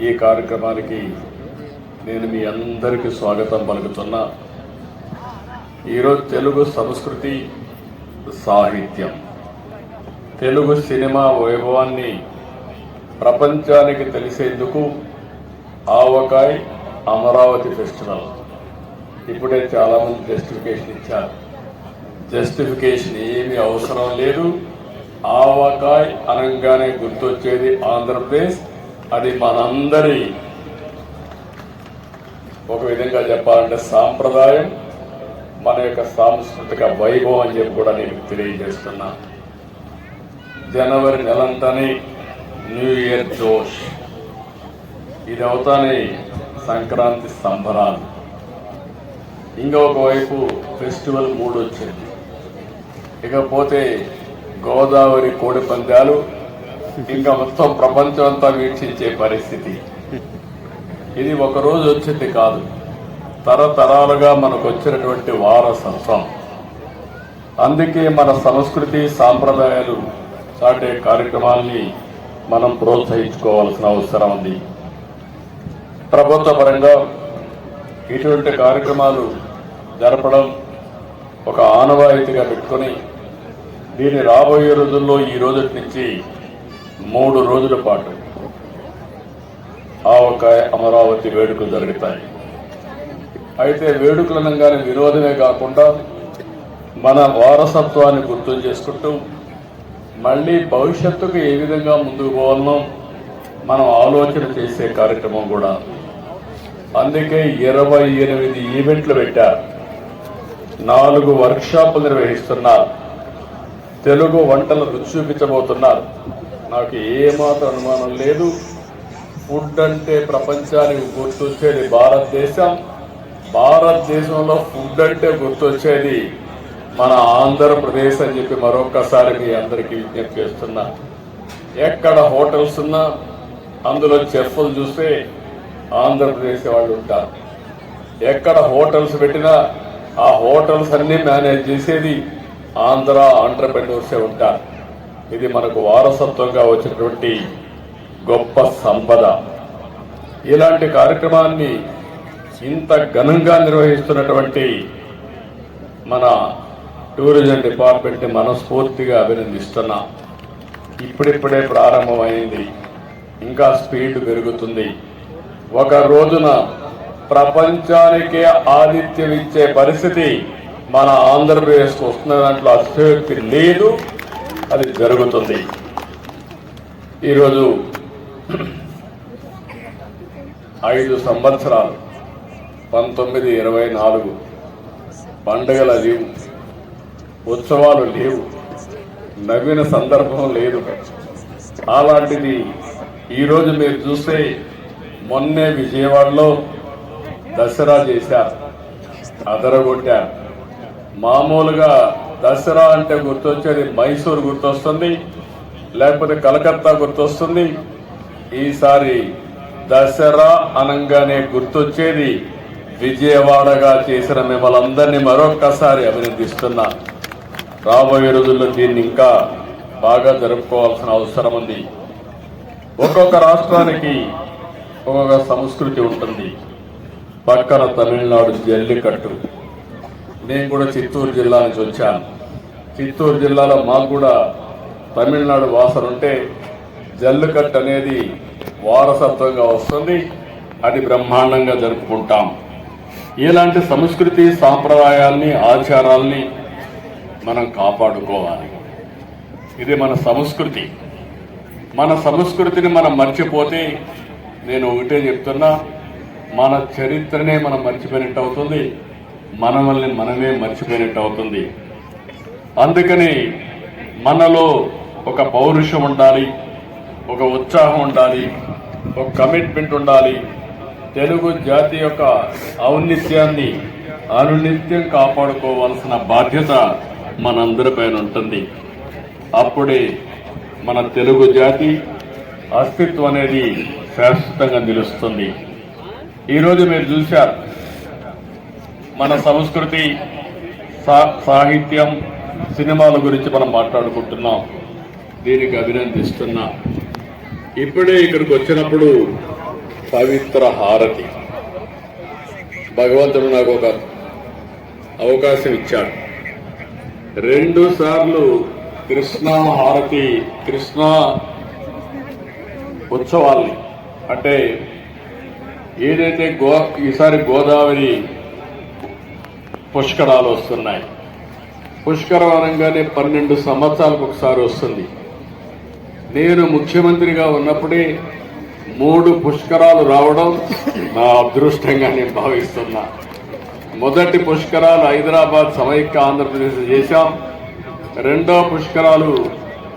ఈ కార్యక్రమానికి నేను మీ అందరికీ స్వాగతం పలుకుతున్నా. ఈరోజు తెలుగు సంస్కృతి సాహిత్యం. తెలుగు సినిమా వైభవాన్ని ప్రపంచానికి తెలిసేందుకు ఆవకాయ్ అమరావతి ఫెస్టివల్. ఇప్పుడే చాలామంది జస్టిఫికేషన్ ఇచ్చారు. జస్టిఫికేషన్ ఏమీ అవసరం లేదు. ఆవకాయ్ అనగానే గుర్తొచ్చేది ఆంధ్రప్రదేశ్. అది మనందరి ఒక విధంగా చెప్పాలంటే సాంప్రదాయం మన యొక్క సాంస్కృతిక వైభవం అని చెప్పి కూడా నేను తెలియజేస్తున్నా. జనవరి నెలంతానే న్యూ ఇయర్ జోష్. ఇది అవుతానే సంక్రాంతి సంబరాలు. ఇంకొక వైపు ఫెస్టివల్ మూడు వచ్చింది ఇకపోతే గోదావరి కోడి పందాలు ఇంకా మొత్తం ప్రపంచం అంతా వీక్షించే పరిస్థితి. ఇది ఒక రోజు వచ్చింది కాదు. తరతరాలుగా మనకు వచ్చినటువంటి వారసత్వం. అందుకే మన సంస్కృతి సాంప్రదాయాలు చాటే కార్యక్రమాల్ని మనం ప్రోత్సహించుకోవాల్సిన అవసరం ఉంది. ప్రభుత్వ పరంగా ఇటువంటి కార్యక్రమాలు జరపడం ఒక ఆనవాయితీగా పెట్టుకొని దీని రాబోయే రోజుల్లో ఈ రోజు నుంచి మూడు రోజుల పాటు ఆవకాయ అమరావతి వేడుకలు జరుగుతాయి. అయితే వేడుకలు అనగానే వినోదమే కాకుండా మన వారసత్వాన్ని గుర్తు చేసుకుంటూ మళ్ళీ భవిష్యత్తుకు ఏ విధంగా ముందుకు పోవాలనో మనం ఆలోచన చేసే కార్యక్రమం కూడా. అందుకే ఇరవై ఎనిమిది ఈవెంట్లు పెట్టారు నాలుగు వర్క్షాపులు నిర్వహిస్తున్నారు. తెలుగు వంటలు రుచి చూపించబోతున్నారు. నాకు ఏమాత్రం అనుమానం లేదు. ఫుడ్ అంటే ప్రపంచానికి గుర్తొచ్చేది భారతదేశం. భారతదేశంలో ఫుడ్ అంటే గుర్తొచ్చేది మన ఆంధ్రప్రదేశ్ అని చెప్పి మరొకసారి మీ అందరికీ విజ్ఞప్తి చేస్తున్నా. ఎక్కడ హోటల్స్ ఉన్నా అందులో చెఫ్లు చూస్తే ఆంధ్రప్రదేశ్ వాళ్ళు ఉంటారు. ఎక్కడ హోటల్స్ పెట్టినా ఆ హోటల్స్ అన్నీ మేనేజ్ చేసేది ఆంధ్ర ఆంటర్ప్రెన్యూర్సే ఉంటారు. ఇది మనకు వారసత్వంగా వచ్చినటువంటి గొప్ప సంపద. ఇలాంటి కార్యక్రమాన్ని ఇంత ఘనంగా నిర్వహిస్తున్నటువంటి మన టూరిజం డిపార్ట్మెంట్ని మనస్ఫూర్తిగా అభినందిస్తున్నా. ఇప్పుడిప్పుడే ప్రారంభమైంది. ఇంకా స్పీడ్ పెరుగుతుంది. ఒక రోజున ప్రపంచానికే ఆతిథ్యం ఇచ్చే పరిస్థితి మన ఆంధ్రప్రదేశ్కు వస్తున్న దాంట్లో అతిశయోక్తి లేదు. అది జరుగుతుంది. ఈరోజు ఐదు సంవత్సరాలు పంతొమ్మిది ఇరవై నాలుగు పండుగల లేవు ఉత్సవాలు లేవు నవ్విన సందర్భం లేదు. అలాంటిది ఈరోజు మీరు చూస్తే మొన్నే విజయవాడలో దసరా చేశారు అదరగొట్టారు మామూలుగా దసరా అంటే గుర్తొచ్చేది మైసూర్ గుర్తొస్తుంది లేకపోతే కలకత్తా గుర్తొస్తుంది. ఈసారి దసరా అనంగానే గుర్తొచ్చేది. విజయవాడగా చేసిన మిమ్మల్ని అందరినీ మరొక్కసారి అభినందిస్తున్నా. రాబోయే రోజుల్లో దీన్ని ఇంకా బాగా జరుపుకోవాల్సిన అవసరం ఉంది. ఒక్కొక్క రాష్ట్రానికి ఒక్కొక్క సంస్కృతి ఉంటుంది. పక్కన తమిళనాడు జల్లికట్టు. నేను కూడా చిత్తూరు జిల్లా నుంచి వచ్చాను. చిత్తూరు జిల్లాలో మాకు కూడా తమిళనాడు వాసన ఉంటే జల్లుకట్టు అనేది వారసత్వంగా వస్తుంది. అది బ్రహ్మాండంగా జరుపుకుంటాం. ఇలాంటి సంస్కృతి సాంప్రదాయాల్ని ఆచారాల్ని మనం కాపాడుకోవాలి. ఇది మన సంస్కృతి. మన సంస్కృతిని మనం మర్చిపోతే నేను ఒకటే చెప్తున్నా మన చరిత్రనే మనం మర్చిపోయినట్టు అవుతుంది. మనల్ని మనమే మర్చిపోయినట్టు అవుతుంది. అందుకని మనలో ఒక పౌరుషం ఉండాలి ఒక ఉత్సాహం ఉండాలి ఒక కమిట్మెంట్ ఉండాలి. తెలుగు జాతి యొక్క ఔన్నిత్యాన్ని అనునిత్యం కాపాడుకోవాల్సిన బాధ్యత మనందరిపైన ఉంటుంది. అప్పుడే మన తెలుగు జాతి అస్తిత్వం అనేది శాశ్వతంగా నిలుస్తుంది. ఈరోజు మీరు చూశారు మన సంస్కృతి సాహిత్యం సినిమాల గురించి మనం మాట్లాడుకుంటున్నాం. దీనికి అభినందిస్తున్నా. ఇప్పుడే ఇక్కడికి వచ్చినప్పుడు పవిత్ర హారతి. భగవంతుడు నాకు ఒక అవకాశం ఇచ్చాడు. రెండు సార్లు కృష్ణా హారతి కృష్ణ ఉత్సవాల్ని. అంటే ఏదైతే గో ఈసారి గోదావరి పుష్కరాలు వస్తున్నాయి. పుష్కరం అనగానే పన్నెండు సంవత్సరాలకు ఒకసారి వస్తుంది. నేను ముఖ్యమంత్రిగా ఉన్నప్పుడే మూడు పుష్కరాలు రావడం నా అదృష్టంగా నేను భావిస్తున్నా. మొదటి పుష్కరాలు హైదరాబాద్ సమైక్య ఆంధ్రప్రదేశ్ చేశాం. రెండో పుష్కరాలు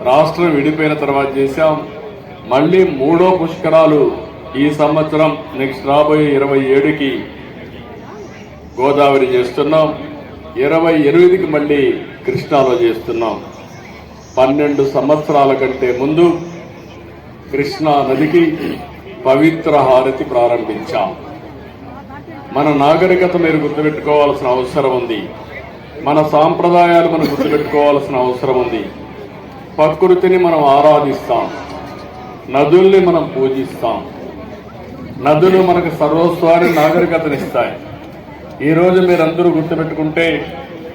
రాష్ట్రం విడిపోయిన తర్వాత చేశాం. మళ్ళీ మూడో పుష్కరాలు ఈ సంవత్సరం నెక్స్ట్ రాబోయే ఇరవై ఏడుకి గోదావరి చేస్తున్నాం. ఇరవై ఎనిమిదికి మళ్ళీ కృష్ణాలో చేస్తున్నాం. పన్నెండు సంవత్సరాల కంటే ముందు కృష్ణా నదికి పవిత్ర హారతి ప్రారంభించాం. మన నాగరికత మీరు గుర్తుపెట్టుకోవాల్సిన అవసరం ఉంది. మన సాంప్రదాయాలు మనం గుర్తుపెట్టుకోవాల్సిన అవసరం ఉంది. ప్రకృతిని మనం ఆరాధిస్తాం. నదుల్ని మనం పూజిస్తాం. నదులు మనకు సర్వస్వాన్ని నాగరికతనిస్తాయి. ఈరోజు మీరందరూ గుర్తుపెట్టుకుంటే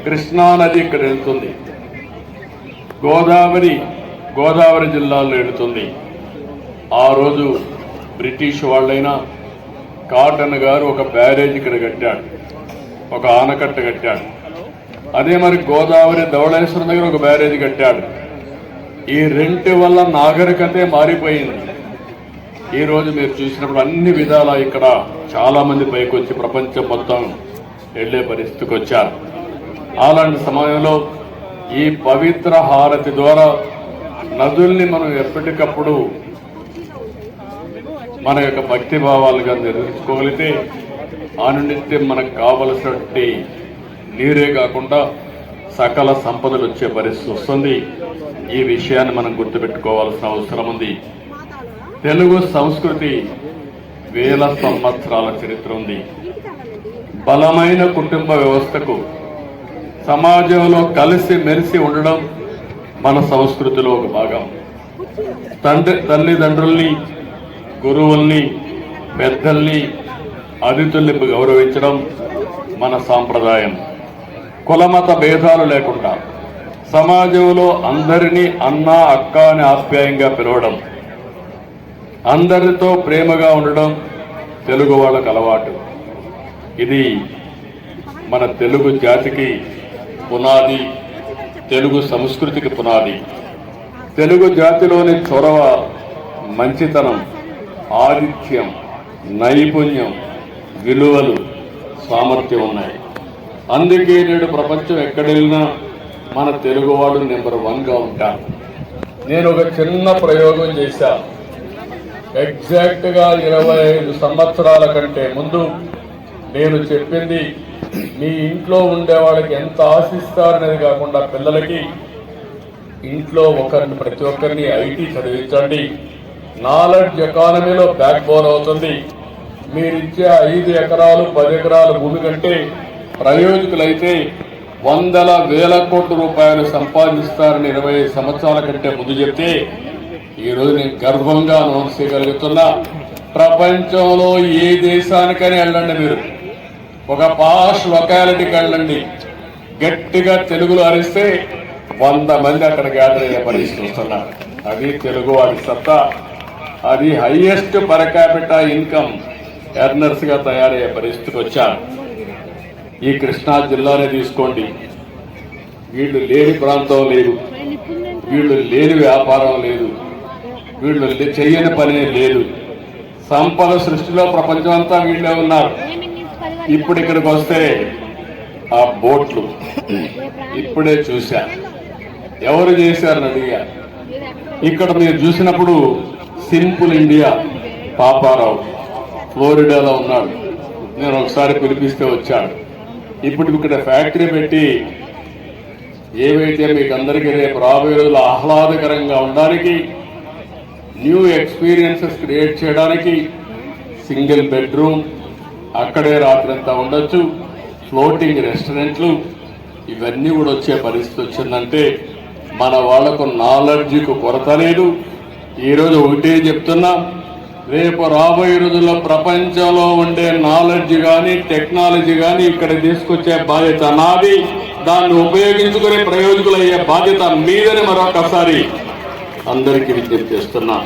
కృష్ణానది ఇక్కడ వెళ్తుంది. గోదావరి గోదావరి జిల్లాలో వెళుతుంది. ఆ రోజు బ్రిటిష్ వాళ్ళైనా కాటన్ గారు ఒక బ్యారేజ్ ఇక్కడ కట్టాడు. ఒక ఆనకట్ట కట్టాడు. అదే మరి గోదావరి ధవళేశ్వరం దగ్గర ఒక బ్యారేజ్ కట్టాడు. ఈ రెంటి వల్ల నాగరికతే మారిపోయింది. ఈరోజు మీరు చూసినప్పుడు అన్ని విధాలా ఇక్కడ చాలామంది పైకొచ్చి పైకి వచ్చి ప్రపంచం మొత్తం వెళ్ళే పరిస్థితికి వచ్చారు అలాంటి సమయంలో ఈ పవిత్ర హారతి ద్వారా నదుల్ని మనం ఎప్పటికప్పుడు మన యొక్క భక్తి భావాలుగా నిర్వహించుకోగలిగితే ఆ నుండి మనకు కావలసినటువంటి నీరే కాకుండా సకల సంపదలు వచ్చే పరిస్థితి వస్తుంది. ఈ విషయాన్ని మనం గుర్తుపెట్టుకోవాల్సిన అవసరం ఉంది. తెలుగు సంస్కృతి వేల సంవత్సరాల చరిత్ర ఉంది. బలమైన కుటుంబ వ్యవస్థకు సమాజంలో కలిసి మెలిసి ఉండడం మన సంస్కృతిలో ఒక భాగం. తండ్రి తల్లిదండ్రుల్ని గురువుల్ని పెద్దల్ని అతిథుల్ని గౌరవించడం మన సాంప్రదాయం. కులమత భేదాలు లేకుండా సమాజంలో అందరినీ అన్న అక్క అని ఆప్యాయంగా పిలవడం అందరితో ప్రేమగా ఉండడం తెలుగు వాళ్ళకు అలవాటు. ఇది మన తెలుగు జాతికి పునాది తెలుగు సంస్కృతికి పునాది. తెలుగు జాతిలోని చొరవ మంచితనం ఆతిథ్యం నైపుణ్యం విలువలు సామర్థ్యం ఉన్నాయి. అందుకే నేడు ప్రపంచం ఎక్కడెళ్ళినా మన తెలుగు వాళ్ళు నెంబర్ వన్గా ఉంటారు నేను ఒక చిన్న ప్రయోగం చేశాను ఎగ్జాక్ట్గా ఇరవై ఐదు సంవత్సరాల కంటే ముందు నేను చెప్పింది మీ ఇంట్లో ఉండే వాళ్ళకి ఎంత ఆశిస్తారనేది కాకుండా పిల్లలకి ఇంట్లో ఒకరిని ప్రతి ఒక్కరిని ఐటీ చదివించండి. నాలెడ్జ్ ఎకానమీలో బ్యాక్ బోన్ అవుతుంది. మీరిచ్చే ఐదు ఎకరాలు పది ఎకరాల భూమి కంటే ప్రయోజకులైతే వందల వేల కోట్ల రూపాయలు సంపాదిస్తారని ఇరవై ఐదు సంవత్సరాల కంటే ముందు చెప్తే ఈ నేను గర్వంగా అనౌన్స్ చేయగలుగుతున్నా. ప్రపంచంలో ఏ దేశానికైనా వెళ్ళండి మీరు. ఒక పాష్ లొకాలిటీకి వెళ్ళండి గట్టిగా తెలుగులో అరిస్తే వంద మంది అక్కడ గ్యాదర్ అయ్యే పరిస్థితి వస్తున్నారు. అది తెలుగు వాడి సత్తా. అది హైయెస్ట్ పర్ క్యాపిటా ఇన్కమ్ ఎర్నర్స్గా తయారయ్యే పరిస్థితికి వచ్చారు. ఈ కృష్ణా జిల్లానే తీసుకోండి. వీళ్ళు లేని ప్రాంతం లేదు. వీళ్ళు లేని వ్యాపారం లేదు. వీళ్ళు చేయని పని లేదు. సంపద సృష్టిలో ప్రపంచం అంతా వీళ్ళే ఉన్నారు. ఇప్పుడు ఇక్కడికి వస్తే ఆ బోట్లు. ఇప్పుడే చూశా. ఎవరు చేశారని అడిగా. ఇక్కడ మీరు చూసినప్పుడు సింపుల్ ఇండియా పాపారావు ఫ్లోరిడాలో ఉన్నాడు. నేను ఒకసారి పిలిపిస్తే వచ్చాడు. ఇప్పుడు ఇక్కడ ఫ్యాక్టరీ పెట్టి ఏవైతే మీకు అందరికీ రేపు రాబోయే రోజులు ఆహ్లాదకరంగా ఉండడానికి న్యూ ఎక్స్పీరియన్సెస్ క్రియేట్ చేయడానికి సింగిల్ బెడ్రూమ్ అక్కడే రాత్రంతా ఉండొచ్చు. ఫ్లోటింగ్ రెస్టారెంట్లు ఇవన్నీ కూడా వచ్చే పరిస్థితి వచ్చిందంటే మన వాళ్ళకు నాలెడ్జ్కు కొరత లేదు. ఈరోజు ఒకటే చెప్తున్నా రేపు రాబోయే రోజుల్లో ప్రపంచంలో ఉండే నాలెడ్జ్ కానీ టెక్నాలజీ కానీ ఇక్కడ తీసుకొచ్చే బాధ్యత నాది. దాన్ని ఉపయోగించుకునే ప్రయోజకులయ్యే బాధ్యత మీదని మరొకసారి అందరికీ విజ్ఞప్తి చేస్తున్నా.